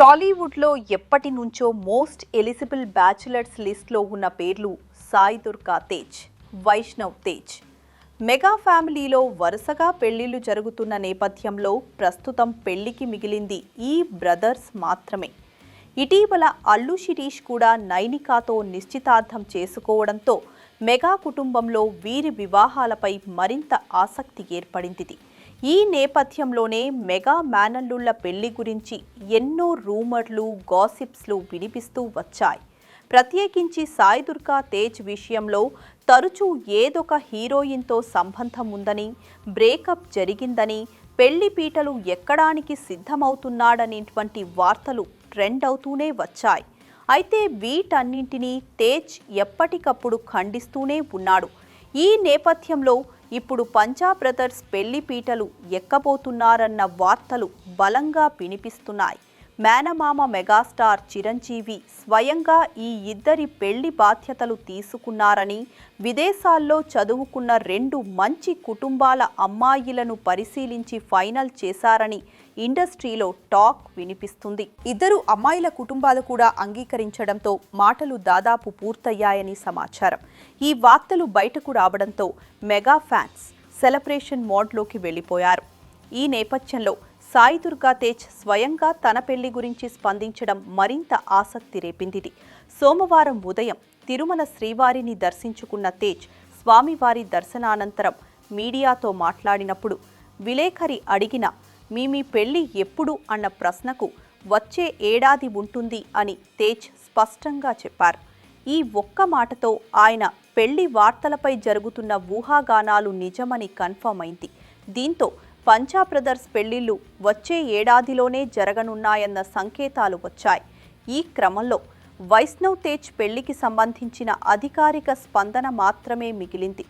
టాలీవుడ్లో ఎప్పటి నుంచో మోస్ట్ ఎలిజిబుల్ బ్యాచులర్స్ లిస్ట్లో ఉన్న పేర్లు సాయి దుర్గా తేజ్ వైష్ణవ్ తేజ్. మెగా ఫ్యామిలీలో వరుసగా పెళ్ళిళ్ళు జరుగుతున్న నేపథ్యంలో ప్రస్తుతం పెళ్ళికి మిగిలింది ఈ బ్రదర్స్ మాత్రమే. ఇటీవల అల్లు శిరీష్ కూడా నైనికాతో నిశ్చితార్థం చేసుకోవడంతో మెగా కుటుంబంలో వీరి వివాహాలపై మరింత ఆసక్తి ఏర్పడింది. ఈ నేపథ్యంలోనే మెగా మేనల్లుళ్ళ పెళ్ళి గురించి ఎన్నో రూమర్లు గాసిప్స్లు వినిపిస్తూ వచ్చాయి. ప్రత్యేకించి సాయి దుర్గా తేజ్ విషయంలో తరచూ ఏదొక హీరోయిన్తో సంబంధం ఉందని బ్రేకప్ జరిగిందని పెళ్ళి పీటలు ఎక్కడానికి సిద్ధమవుతున్నాడనేటువంటి వార్తలు ట్రెండ్ అవుతూనే వచ్చాయి. అయితే వీటన్నింటినీ తేజ్ ఎప్పటికప్పుడు ఖండిస్తూనే ఉన్నాడు. ఈ నేపథ్యంలో ఇప్పుడు పంజా బ్రదర్స్ పెళ్ళి పీటలు ఎక్కబోతున్నారన్న వార్తలు బలంగా వినిపిస్తున్నాయి. మేనమామ మెగాస్టార్ చిరంజీవి స్వయంగా ఈ ఇద్దరి పెళ్ళి బాధ్యతలు తీసుకున్నారని విదేశాల్లో చదువుకున్న రెండు మంచి కుటుంబాల అమ్మాయిలను పరిశీలించి ఫైనల్ చేశారని ఇండస్ట్రీలో టాక్ వినిపిస్తుంది. ఇద్దరు అమ్మాయిల కుటుంబాలు కూడా అంగీకరించడంతో మాటలు దాదాపు పూర్తయ్యాయని సమాచారం. ఈ వార్తలు బయటకు రావడంతో మెగా ఫ్యాన్స్ సెలబ్రేషన్ మోడ్లోకి వెళ్ళిపోయారు. ఈ నేపథ్యంలో సాయి దుర్గా తేజ్ స్వయంగా తన పెళ్ళి గురించి స్పందించడం మరింత ఆసక్తి రేపింది సోమవారం ఉదయం తిరుమల శ్రీవారిని దర్శించుకున్న తేజ్ స్వామివారి దర్శనానంతరం మీడియాతో మాట్లాడినప్పుడు విలేఖరి అడిగిన మీ మీ పెళ్ళి ఎప్పుడు అన్న ప్రశ్నకు వచ్చే ఏడాది ఉంటుంది అని తేజ్ స్పష్టంగా చెప్పారు. ఈ ఒక్క మాటతో ఆయన పెళ్ళి వార్తలపై జరుగుతున్న ఊహాగానాలు నిజమని కన్ఫర్మ్ అయింది. దీంతో పంచా బ్రదర్స్ పెళ్ళిళ్ళు వచ్చే ఏడాదిలోనే జరగనున్నాయన్న సంకేతాలు వచ్చాయి. ఈ క్రమంలో వైష్ణవ్ తేజ్ పెళ్ళికి సంబంధించిన అధికారిక స్పందన మాత్రమే మిగిలింది.